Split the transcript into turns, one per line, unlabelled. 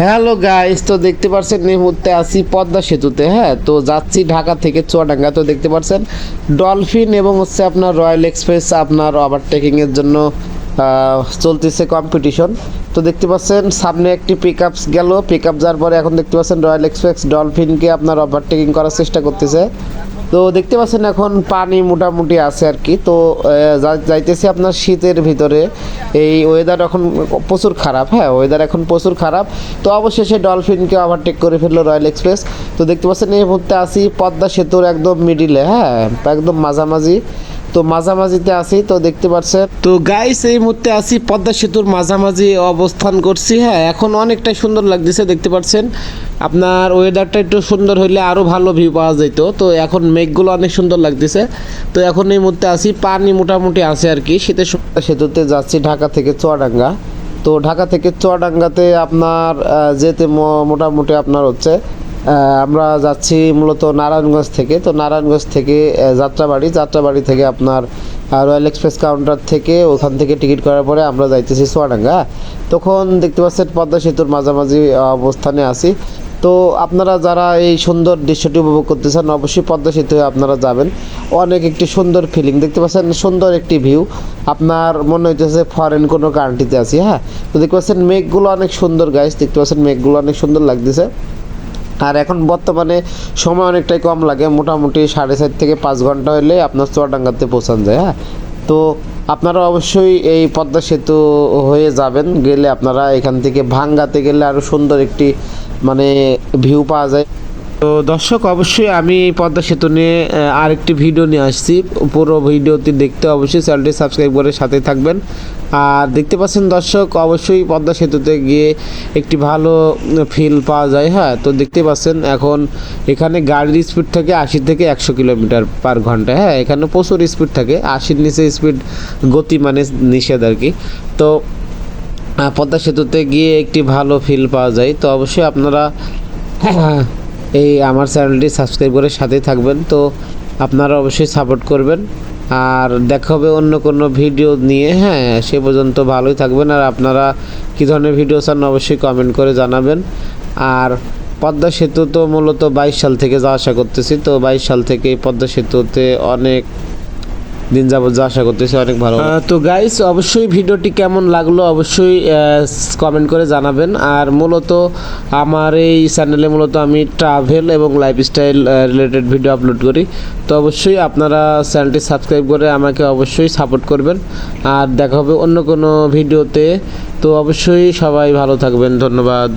Hello guys তো দেখতে পাচ্ছেন এই মুহূর্তে আছি পদ্মা সেতুতে হ্যাঁ? তো যাচ্ছি ঢাকা থেকে চুয়াডাঙ্গা। তো দেখতে পাচ্ছেন ডলফিন এবং হচ্ছে আপনার রয়্যাল এক্সপ্রেস আপনার ওভারটেকিং এর জন্য চলতেছে কম্পিটিশন তো দেখতে পাচ্ছেন, সামনে একটি পিক আপস গেল। পিক আপ যাওয়ার পরে এখন দেখতে পাচ্ছেন রয়্যাল এক্সপ্রেস ডলফিনকে আপনার ওভারটেকিং করার চেষ্টা করতেছে। তো দেখতে পাচ্ছেন এখন পানি মোটামুটি আছে আর কি। তো যাইতেছি আপনার শীতের ভিতরে। এই ওয়েদার এখন প্রচুর খারাপ হ্যাঁ ওয়েদার এখন প্রচুর খারাপ। তো অবশেষে ডলফিনকে ওভারটেক করে ফেলল রয়্যাল এক্সপ্রেস তো দেখতে পাচ্ছেন এই মুহূর্তে আসি পদ্মা সেতুর একদম মিডিলে হ্যাঁ একদম মাঝামাঝি। তো মাঝামাঝিতে আছি, তো দেখতে পাচ্ছেন তো গাইস এই মুহূর্তে আছি পদ্মা সেতুর মাঝামাঝি অবস্থান করছি হ্যাঁ এখন অনেকটাই সুন্দর লাগতেছে, দেখতে পাচ্ছেন আপনার ওয়েদারটা একটু সুন্দর হইলে আরও ভালো ভিউ পাওয়া যেত তো এখন মেঘগুলো অনেক সুন্দর লাগতেছে। তো এখন এই মুহূর্তে আছি, পানি মোটামুটি আছে আর কি, শীতের সেতুতে যাচ্ছি ঢাকা থেকে চুয়াডাঙ্গা। তো ঢাকা থেকে চুয়াডাঙ্গাতে আপনার যেতে মোটামুটি আপনার হচ্ছে আমরা যাচ্ছি মূলত নারায়ণগঞ্জ থেকে। তো নারায়ণগঞ্জ থেকে যাত্রাবাড়ি। যাত্রাবাড়ি থেকে আপনার রয়্যাল এক্সপ্রেস কাউন্টার থেকে ওখান থেকে টিকিট করার পরে আমরা যাইতেছি চুয়াডাঙ্গা তখন দেখতে পাচ্ছেন পদ্মা সেতুর মাঝামাঝি অবস্থানে আছি। তো আপনারা যারা এই সুন্দর দৃশ্যটি উপভোগ করতে চান অবশ্যই পদ্মা সেতু আপনারা যাবেন। অনেক একটি সুন্দর ফিলিং দেখতে পাচ্ছেন সুন্দর একটি ভিউ আপনার মনে হইতেছে ফরেন কোনো কান্ট্রিতে আছি হ্যাঁ? তো দেখতে পাচ্ছেন মেঘগুলো অনেক সুন্দর গাইস দেখতে পাচ্ছেন মেঘগুলো অনেক সুন্দর লাগতেছে। আর এখন বর্তমানে সময় অনেকটাই কম লাগে, মোটামুটি সাড়ে চার থেকে পাঁচ ঘণ্টা হলে আপনার চুয়াডাঙ্গাতে পৌঁছান যায় হ্যাঁ? তো আপনারা অবশ্যই এই পদ্মা সেতু হয়ে যাবেন, গেলে আপনারা এখান থেকে ভাঙ্গাতে গেলে আরও সুন্দর একটি মানে ভিউ পাওয়া যায়। তো দর্শক, অবশ্যই আমি এই পদ্মা সেতু নিয়ে আরেকটি ভিডিও নিয়ে আসছি। পুরো ভিডিওটি দেখতে অবশ্যই চ্যানেলটি সাবস্ক্রাইব করে সাথে থাকবেন। আর দেখতে পাচ্ছেন দর্শক, অবশ্যই পদ্মা সেতুতে গিয়ে একটি ভালো ফিল পাওয়া যায় হ্যাঁ? তো দেখতে পাচ্ছেন এখন এখানে গাড়ির স্পিড থাকে আশি থেকে একশো কিলোমিটার পার ঘণ্টা হ্যাঁ? এখানে প্রচুর স্পিড থাকে, আশির নিচে স্পিড গতি মানে নিষেধ আর কি। তো পদ্মা সেতুতে গিয়ে একটি ভালো ফিল পাওয়া যায়। তো অবশ্যই আপনারা এই আমার চ্যানেলটি সাবস্ক্রাইব করে সাথেই থাকবেন। তো আপনারা অবশ্যই সাপোর্ট করবেন। আর দেখা হবে অন্য কোনো ভিডিও নিয়ে। হ্যাঁ সে পর্যন্ত ভালোই থাকবেন। আর আপনারা কী ধরনের ভিডিও চান অবশ্যই কমেন্ট করে জানাবেন। আর পদ্মা সেতু তো মূলত বাইশ সাল থেকে যাওয়া আসা করতেছি। তো বাইশ সাল থেকে পদ্মা সেতুতে অনেক দিন যাবত যা আশা করতেছি অনেক ভালো তো গাইস অবশ্যই ভিডিওটি কেমন লাগল অবশ্যই কমেন্ট করে জানাবেন। আর মূলত আমার এই চ্যানেলে মূলত আমি ট্রাভেল এবং লাইফস্টাইল রিলেটেড ভিডিও আপলোড করি। তো অবশ্যই আপনারা চ্যানেলটি সাবস্ক্রাইব করে আমাকে অবশ্যই সাপোর্ট করবেন। আর দেখা হবে অন্য কোনো ভিডিওতে তো অবশ্যই সবাই ভালো থাকবেন। ধন্যবাদ।